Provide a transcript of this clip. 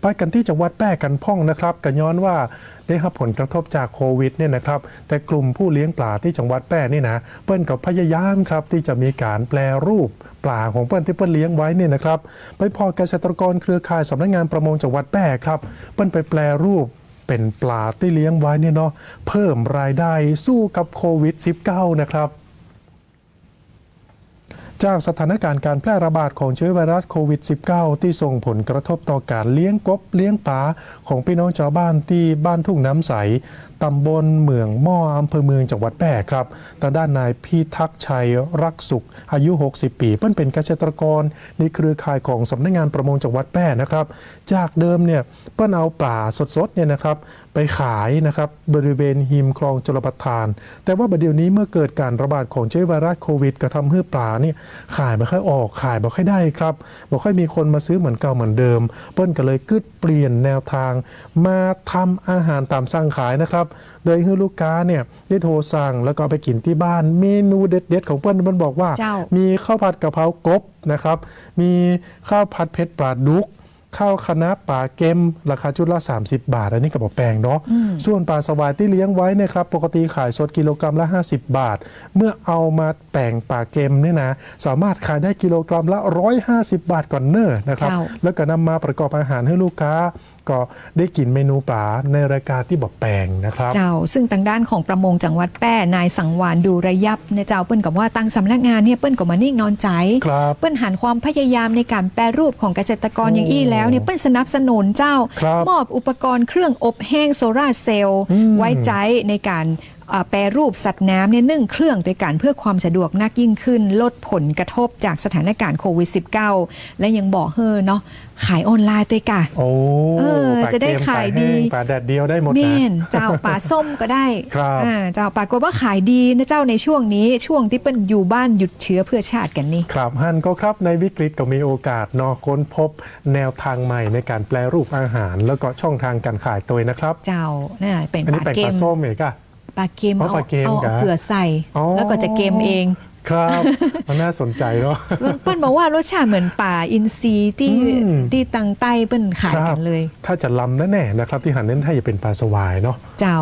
ไปกันที่จังหวัดแป้กันพ่องนะครับกันย้อนว่าได้รับผลกระทบจากโควิดเนี่ยนะครับแต่กลุ่มผู้เลี้ยงปลาที่จังหวัดแป้นี่นะเปิ้นกับพยายามครับที่จะมีการแปลรูปปลาของเปิ้นที่เปิ้นเลี้ยงไว้เนี่ยนะครับไปพอเกษตรกรเครือข่ายสำนักงานประมงจังหวัดแป้ครับเปิ้นไปแปลรูปเป็นปลาที่เลี้ยงไว้เนี่ยเนาะเพิ่มรายได้สู้กับโควิด -19 นะครับ จากสถานการณ์การแพร่ระบาดของเชื้อไวรัสโควิด -19 ที่ส่งผลกระทบต่อการเลี้ยงกบเลี้ยงปลาของพี่น้องชาวบ้านที่บ้านทุ่งน้ำใสตำบลเมืองหม้ออำเภอเมืองจังหวัดแพร่ครับทางด้านนายพิทักษ์ชัยรักสุข อายุ 60 ปีเปิ้นเป็นเกษตรกร ในเครือข่ายของสำนักงานประมงจังหวัดแพร่นะครับ จากเดิมเนี่ยเปิ้นเอาปลาสดๆเนี่ยนะครับไปขายนะครับบริเวณหิมคลองชลประทาน แต่ว่าประเดี๋ยวนี้เมื่อเกิดการระบาดของเชื้อไวรัสโควิดกระทำให้ปลาเนี่ยขายไม่ค่อยออกขายไม่ค่อยได้ครับไม่ค่อยมีคนมาซื้อเหมือนเก่าเหมือนเดิม เปิ้นก็เลยกึดเปลี่ยนแนวทาง มาทำอาหารตามสั่งขายนะครับโดยให้ลูกค้าเนี่ยได้โทรสั่งแล้วก็เอาไปกินที่บ้านเมนูเด็ดๆของเปิ้ลมันบอกว่าเจ้ามีข้าวผัดกะเพรากบนะครับ มีข้าวผัดเผ็ดปลาดุก ข้าวคะน้าปลาเค็มราคาชุดละ 30 บาท อันนี้ก็บอกแพงเนาะส่วนปลาสวายที่เลี้ยงไว้เนะครับ ปกติขายสดกิโลกรัมละ 50 บาท เมื่อเอามาแป่งปลาเค็มเนี่ยนะสามารถขายได้กิโลกรัมละ 150 บาทก่อนเนอร์นะครับเจ้าแล้วก็นำมาประกอบอาหารให้ลูกค้า ก็ได้กินเมนูปลาในรายการที่บอกแปลงนะครับ เจ้าซึ่งทางด้านของประมงจังหวัดแป้นายสังวานดูระยับเนี่ยเจ้าเปิ้นกับว่าตั้งสำนักงานเนี่ยเปิ้นก็มานิ่งนอนใจครับเปิ้นหันความพยายามในการแปรรูปของเกษตรกรโอ้อย่างอี้แล้วเนี่ยเปิ้นสนับสนุนเจ้าครับมอบอุปกรณ์เครื่องอบแห้งโซลาร์เซลล์อืมไว้ใจในการเอ่อ แปรรูปสัตว์น้ำเนี่ยนึ่งเครื่องโดยการเพื่อความสะดวกนักยิ่งขึ้น ลดผลกระทบจากสถานการณ์โควิด -19 และยังบอกเฮอเนาะขายออนไลน์ด้วยกะโอ้เออปลาจะได้เค็มขายปลแห้งดีปลาแดดเดียวได้หมดเม่นะนเจ้าปลาส้มก็ได้ครับอ่าเจ้าปรากฏว่าขายดีนะเจ้าในช่วงนี้ช่วงที่เปิ้นอยู่บ้านหยุดเชื้อเพื่อชาติกันนี่ครับฮันก็ครับในวิกฤตก็มีโอกาสเนอกค้นพบแนวทางใหม่ในการแปลรูปอาหาร แล้วก็ช่องทางการขายตัวนะครับ เจ้าน่ะเป็นอันปนี้ลาเป็นเกปลามส้มเองอะ ปลาเค็มอ๋อเอาปลาเค็มเอากะเกลือใส่ อ๋อ แล้วก็จะเค็มเองครับ มันน่าสนใจเนาะ เปิ้นบอกว่ารสชาติเหมือนป่าอินทรีย์ที่อืม ที่ตังใต้เปิ้นขายครักับนเลย ถ้าจะลำแน่ๆนะครับ ที่หันเน้นให้อย่าเป็นปลาสวายเนาะ เจ้า